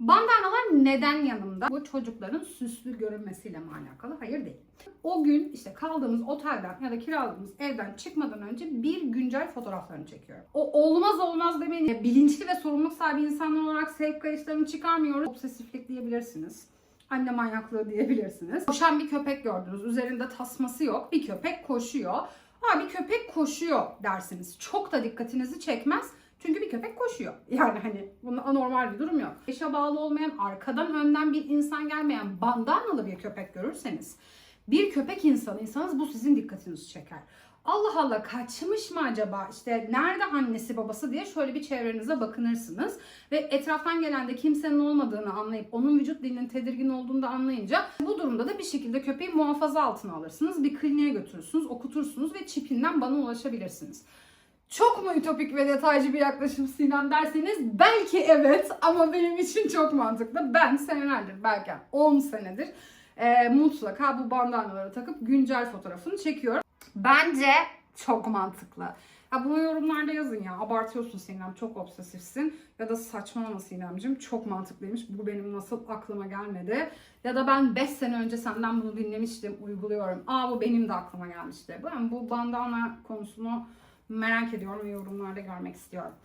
Bandanalar neden yanımda? Bu çocukların süslü görünmesiyle mi alakalı? Hayır değil. O gün işte kaldığımız otelden ya da kiraladığımız evden çıkmadan önce bir güncel fotoğraflarını çekiyorum. O olmaz olmaz demeyin. Bilinçli ve sorumluluk sahibi insanlar olarak sevk kayıtlarını çıkarmıyoruz. Obsesiflik diyebilirsiniz. Anne manyaklığı diyebilirsiniz. Koşan bir köpek gördünüz. Üzerinde tasması yok. Bir köpek koşuyor. Ha bir köpek koşuyor dersiniz. Çok da dikkatinizi çekmez. Çünkü bir köpek koşuyor. Yani hani bunun anormal bir durum yok. Yaşa bağlı olmayan, arkadan önden bir insan gelmeyen bandanalı bir köpek görürseniz bir köpek insanıysanız bu sizin dikkatinizi çeker. Allah Allah kaçmış mı acaba? İşte nerede annesi babası diye şöyle bir çevrenize bakınırsınız. Ve etraftan gelen de kimsenin olmadığını anlayıp onun vücut dilinin tedirgin olduğunu da anlayınca bu durumda da bir şekilde köpeği muhafaza altına alırsınız. Bir kliniğe götürürsünüz, okutursunuz ve çipinden bana ulaşabilirsiniz. Çok mu ütopik ve detaycı bir yaklaşım Sinan derseniz belki evet ama benim için çok mantıklı. Ben senelerdir belki 10 senedir e, mutlaka bu bandanaları takıp güncel fotoğrafını çekiyorum. Bence çok mantıklı. Ya bunu yorumlarda yazın ya. Abartıyorsun Sinem, çok obsesifsin. Ya da saçmalama Sinemcim, çok mantıklıymış. Bu benim nasıl aklıma gelmedi. Ya da ben 5 sene önce senden bunu dinlemiştim, uyguluyorum. Aa bu benim de aklıma gelmişti. Ben bu bandana konusunu merak ediyorum ve yorumlarda görmek istiyorum.